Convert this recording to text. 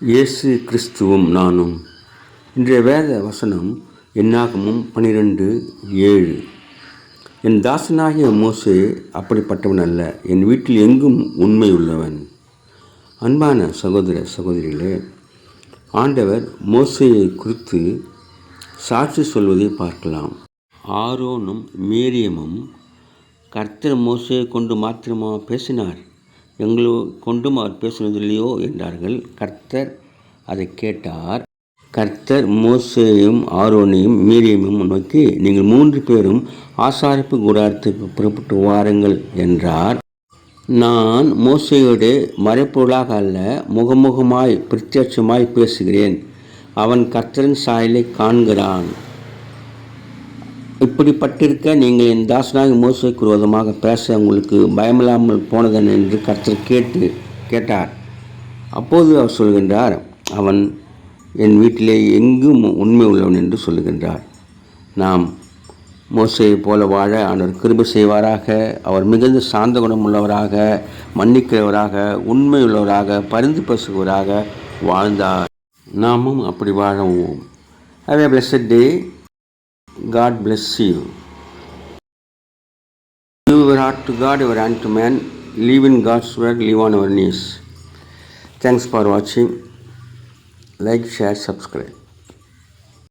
இயேசு கிறிஸ்துவும் நானும். இன்றைய வேத வசனம் என்னாகமும் பனிரெண்டு ஏழு. என் தாசனாகிய மோசே அப்படிப்பட்டவன் அல்ல என் வீட்டில் எங்கும் உண்மை உள்ளவன். அன்பான சகோதர சகோதரிகளே ஆண்டவர் மோசையை குறித்து சாட்சி சொல்வதை பார்க்கலாம். ஆரோனும் மேரியமும் கர்த்தர் மோசையை கொண்டு மாத்திரமா பேசினார்? எங்களோ கொண்டும் அவர் பேசுவதில்லையோ என்றார்கள். கர்த்தர் அதை கேட்டார். கர்த்தர் மோசையும் ஆரோனையும் மீரியமும் நோக்கி நீங்கள் மூன்று பேரும் ஆசாரிப்பு கூடாரத்துக்கு புறப்பட்டு வாருங்கள் என்றார். நான் மோசையோடு மறைப்பொருளாக அல்ல முகமுகமாய் பிரத்யட்சமாய் பேசுகிறேன். அவன் கர்த்தரின் சாயலை காண்கிறான். இப்படிப்பட்டிருக்க நீங்கள் என் தாசனாக மோசைக்கு விரோதமாக பேச உங்களுக்கு பயமில்லாமல் போனதன் என்று கர்த்தர் கேட்டு கேட்டார். அப்போது அவர் சொல்கின்றார் அவன் என் வீட்டிலே எங்கும் உண்மை உள்ளவன் என்று சொல்லுகின்றார். நாம் மோசையை போல வாழ ஆண்டவர் கிருபை செய்வாராக அவர் மிகுந்த சாந்த குணம் உள்ளவராக மன்னிக்கிறவராக உண்மையுள்ளவராக பரிந்து பேசுகிறவராக வாழ்ந்தார். நாமும் அப்படி வாழவும் have a blessed day God bless you. Give your heart to God, your hand to man. Live in God's word, live on our knees. Thanks for watching. Like, share, subscribe.